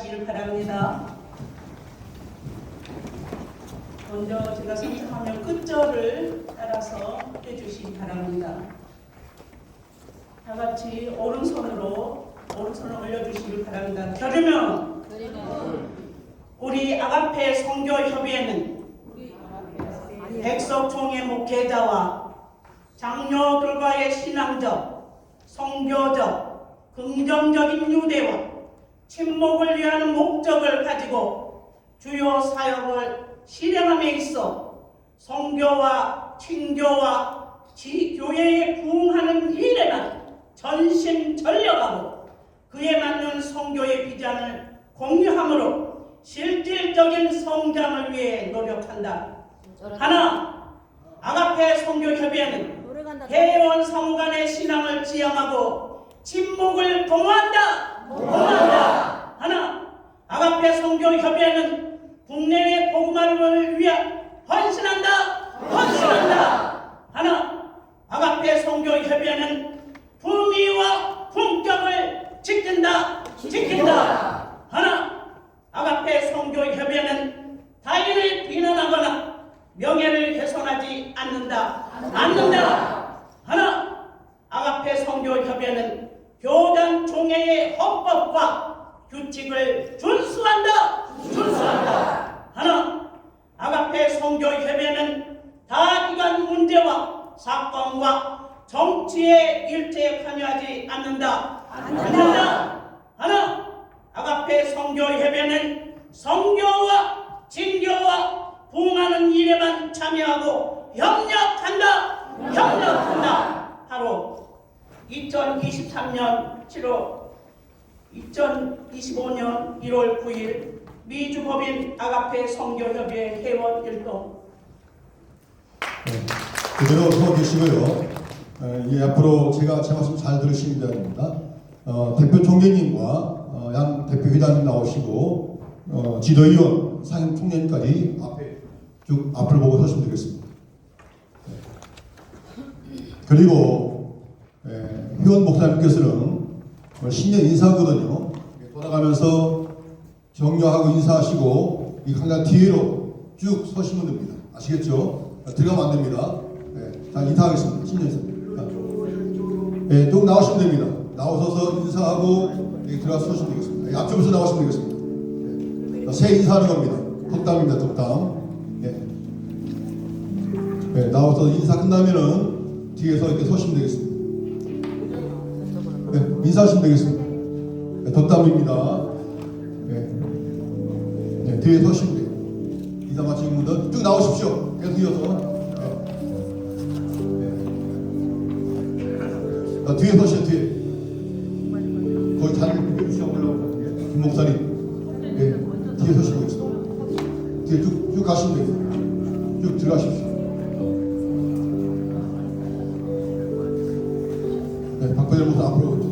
하시길 바랍니다. 먼저 제가 선택하면 끝절을 따라서 해주시기 바랍니다. 다 같이 오른손으로 오른손을 올려주시길 바랍니다. 들으면 우리 아가페 성교협의회는 백석총회 목회자와 장로들과의 신앙적, 성교적, 긍정적인 유대와 침묵을 위한 목적을 가지고 주요 사역을 실행함에 있어 성교와 친교와 지교회에 부응하는 일에만 전심전력하고 그에 맞는 성교의 비전을 공유함으로 실질적인 성장을 위해 노력한다. 하나, 아가페 성교협의회는 회원 성간의 신앙을 지향하고 침묵을 동호한다. 동호한다. 아가페 성교협의회는 국내의 복음화를 위해 헌신한다. 헌신한다. 하나, 아가페 성교 협의회는 품위와 품격을 지킨다. 지킨다. 하나, 아가페 성교 협의회는 타인을 비난하거나 명예를 훼손하지 않는다. 않는다. 하나, 아가페 성교 협의회는 교단 총회의 헌법과 규칙을 준수한다. 준수한다. 하나, 아가페 성교협의회는 다기관 문제와 사건과 정치에 일체에 관여하지 않는다. 않는다. 하나, 아가페 성교협의회는 성교와 진교와 부흥하는 일에만 참여하고 협력한다. 협력한다. 바로 2023년 7월 2025년 1월 9일 미주법인 아가페 성교협의회 회원 일동 네, 그대로 서 계시고요. 에, 예, 앞으로 제가 제 말씀 잘 들으시면 됩니다. 어, 대표 총재님과 어, 양 대표 회장님 나오시고 어, 지도위원 상임 총재님까지 앞에 쭉 앞을 보고 서시면 되겠습니다. 네. 그리고 에, 회원 목사님께서는 오늘 신년 인사거든요. 돌아가면서 격려하고 인사하시고 이 강단 뒤로 쭉 서시면 됩니다. 아시겠죠? 들어가면 안 됩니다. 네, 자 인사하겠습니다. 신년 인사. 네, 쭉 나오시면 됩니다. 나오셔서 인사하고 여기 들어가서 서시면 되겠습니다. 여기 앞쪽에서 나오시면 되겠습니다. 네. 자, 새 인사하는 겁니다. 덕담입니다. 덕담. 네. 네, 나와서 인사 끝나면은 뒤에서 이렇게 서시면 되겠습니다. 네, 인사하시면 되겠습니다. 네, 덕담입니다. 네. 네, 뒤에 서시면 돼요. 인사 마치신 분들 쭉 나오십시오. 계속 이어서. 네. 네. 자, 뒤에 서시죠, 뒤에. 비켜주시고 올라오고. 김 목사님. 네, 뒤에 서시고 있습니다. 뒤에 쭉, 쭉 가시면 돼요. 쭉 들어가십시오. 네, 박근혜 목사 앞으로